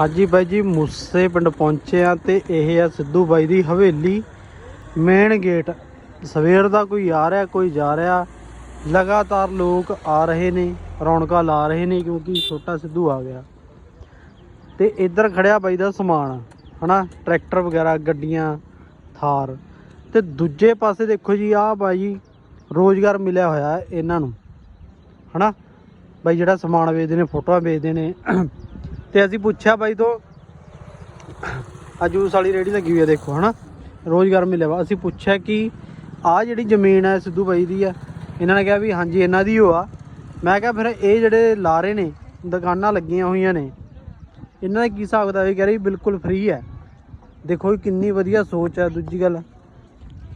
ਹਾਂਜੀ ਬਾਈ ਜੀ, ਮੂਸੇ ਪਿੰਡ ਪਹੁੰਚੇ ਆ ਤੇ ਇਹ ਆ ਸਿੱਧੂ ਬਾਈ ਦੀ ਹਵੇਲੀ ਮੇਨ ਗੇਟ। ਸਵੇਰ ਦਾ ਕੋਈ ਆ ਰਿਹਾ, ਕੋਈ ਜਾ ਰਿਹਾ। ਲਗਾਤਾਰ ਲੋਕ ਆ ਰਹੇ ਨੇ, ਰੌਣਕਾਂ ਲਾ ਰਹੇ ਨੇ ਕਿਉਂਕਿ ਛੋਟਾ ਸਿੱਧੂ ਆ ਗਿਆ। ਤੇ ਇੱਧਰ ਖੜਿਆ ਬਾਈ ਦਾ ਸਮਾਨ, ਹਨਾ? ਟਰੈਕਟਰ ਵਗੈਰਾ, ਗੱਡੀਆਂ, ਥਾਰ। ਤੇ ਦੂਜੇ ਪਾਸੇ ਦੇਖੋ ਜੀ, ਆਹ ਬਾਈ ਰੋਜ਼ਗਾਰ ਮਿਲਿਆ ਹੋਇਆ ਇਹਨਾਂ ਨੂੰ, ਹਨਾ? ਬਾਈ ਜਿਹੜਾ ਸਮਾਨ ਵੇਚਦੇ ਨੇ, ਫੋਟੋਆਂ ਵੇਚਦੇ ਨੇ ਤੇ ਅਸੀਂ ਪੁੱਛਿਆ ਬਾਈ ਤੋਂ ਆ ਜੂਸ ਵਾਲੀ ਰੇੜੀ ਲੱਗੀ ਹੋਈ ਹੈ ਦੇਖੋ, ਹਨਾ? ਰੋਜ਼ਗਾਰ ਮਿਲਿਆ ਵਾ। ਅਸੀਂ ਪੁੱਛਿਆ ਕਿ ਆ ਜਿਹੜੀ ਜ਼ਮੀਨ ਹੈ ਸਿੱਧੂ ਬਾਈ ਦੀ ਆ, ਇਹਨਾਂ ਨੇ ਕਿਹਾ ਵੀ ਹਾਂਜੀ, ਇਹਨਾਂ ਦੀ ਓ ਆ। ਮੈਂ ਕਿਹਾ ਫਿਰ ਇਹ ਜਿਹੜੇ ਲਾਰੇ ਨੇ, ਦੁਕਾਨਾਂ ਲੱਗੀਆਂ ਹੋਈਆਂ ਨੇ, ਇਹਨਾਂ ਦਾ ਕੀ ਹਿਸਾਬ ਕਿਤਾਬ ਹੈ ਕਹਿ ਰਹੀ ਬਿਲਕੁਲ ਫ੍ਰੀ ਹੈ ਦੇਖੋ ਇਹ ਕਿੰਨੀ ਵਧੀਆ ਸੋਚ ਹੈ ਦੂਜੀ ਗੱਲ,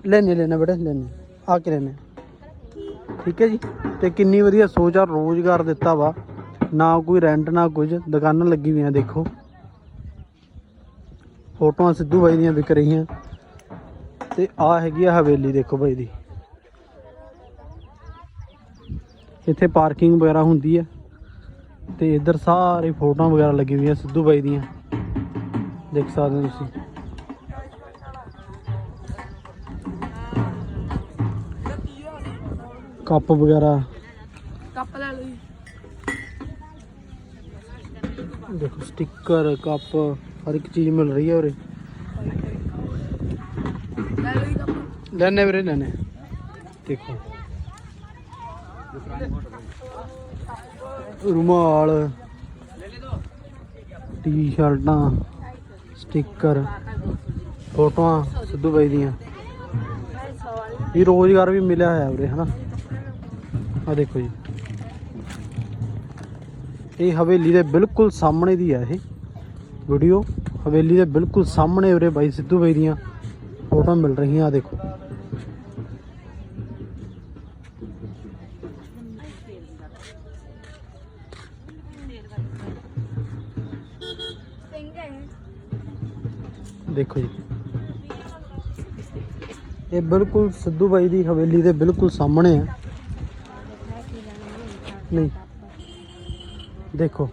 ਲੈਣੇ ਲੈਣੇ ਬੇਟਾ, ਲੈਣੇ। ਆ ਕੇ ਲੈਣੇ। ਠੀਕ ਹੈ ਜੀ? ਤੇ ਕਿੰਨੀ ਵਧੀਆ ਸੋਚ ਆ, ਰੋਜ਼ਗਾਰ ਦਿੱਤਾ ਵਾ। ਨਾ ਕੋਈ ਰੈਂਟ ਨਾ ਕੁਝ। ਦੁਕਾਨਾਂ ਲੱਗੀ ਹੋਈਆਂ, ਦੇਖੋ। ਫੋਟੋਆਂ ਸਿੱਧੂ ਬਾਈ ਦੀਆਂ ਵਿਕ ਰਹੀਆਂ। ਤੇ ਆ ਹੈਗੀ ਆ ਹਵੇਲੀ, ਦੇਖੋ ਬਾਈ ਦੀ। ਇੱਥੇ ਪਾਰਕਿੰਗ ਵਗੈਰਾ ਹੁੰਦੀ ਹੈ ਤੇ ਇੱਧਰ ਸਾਰੇ ਫੋਟੋਆਂ ਵਗੈਰਾ ਲੱਗੀ ਹੋਈਆਂ ਸਿੱਧੂ ਬਾਈ ਦੀਆਂ। ਦੇਖ ਸਕਦੇ ਹੋ ਤੁਸੀਂ। ਕੱਪ ਵਗੈਰਾ। ਕੱਪ ਲੈ ਲਓ ਜੀ ਦੇਖੋ ਸਟicker ਕੱਪ ਹਰ ਇੱਕ ਚੀਜ਼ ਮਿਲ ਰਹੀ ਹੈ ਉਰੇ। ਲੈ ਲੈਣੇ ਵੀਰੇ ਲੈਣੇ ਦੇਖੋ। ਰੁਮਾਲ, ਟੀ-ਸ਼ਰਟਾਂ ਸਟicker ਫੋਟੋਆਂ ਸਿੱਧੂ ਬਾਈ ਦੀਆਂ। ਇਹ ਰੋਜ਼ਗਾਰ ਵੀ ਮਿਲਿਆ ਹੋਇਆ ਉਰੇ, ਹਨਾ? ਆ ਦੇਖੋ ਜੀ। ਇਹ ਹਵੇਲੀ ਦੇ ਬਿਲਕੁਲ ਸਾਹਮਣੇ ਦੀ ਹੈ ਇਹ ਵੀਡੀਓ ਹਵੇਲੀ ਦੇ ਬਿਲਕੁਲ ਸਾਹਮਣੇ ਉਰੇ ਬਾਈ ਸਿੱਧੂ ਬਾਈ ਦੀਆਂ ਫੋਟੋਆਂ ਮਿਲ ਰਹੀਆਂ ਆ ਦੇਖੋ। ਦੇਖੋ ਜੀ। ਇਹ ਬਿਲਕੁਲ ਸਿੱਧੂ ਬਾਈ ਦੀ ਹਵੇਲੀ ਦੇ ਬਿਲਕੁਲ ਸਾਹਮਣੇ ਹੈ ਨਹੀਂ। ਦੇਖੋ।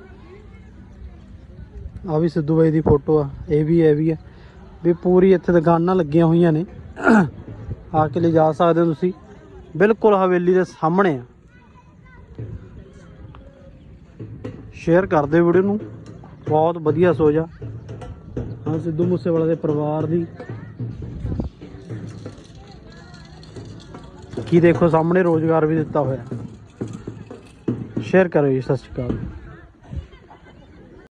ਆ ਵੀ ਸਿੱਧੂ ਬਾਈ ਦੀ ਫੋਟੋ ਆ, ਇਹ ਵੀ ਇਹ ਵੀ ਹੈ ਵੀ ਪੂਰੀ ਇੱਥੇ ਦੁਕਾਨਾਂ ਲੱਗੀਆਂ ਹੋਈਆਂ ਨੇ। ਆ ਕੇ ਲੈ ਜਾ ਸਕਦੇ ਹੋ ਤੁਸੀਂ। ਬਿਲਕੁਲ ਹਵੇਲੀ ਦੇ ਸਾਹਮਣੇ ਆ। ਸ਼ੇਅਰ ਕਰ ਦਿਓ ਵੀਡੀਓ ਨੂੰ। ਬਹੁਤ ਵਧੀਆ ਸੋਚ ਆ। ਹਾਂ ਸਿੱਧੂ ਮੂਸੇਵਾਲਾ ਦੇ ਪਰਿਵਾਰ ਦੀ। ਕੀ ਦੇਖੋ, ਸਾਹਮਣੇ ਰੋਜ਼ਗਾਰ ਵੀ ਦਿੱਤਾ ਹੋਇਆ। ਸ਼ੇਅਰ ਕਰੋ ਜੀ, ਸਤਿ ਸ਼੍ਰੀ ਅਕਾਲ।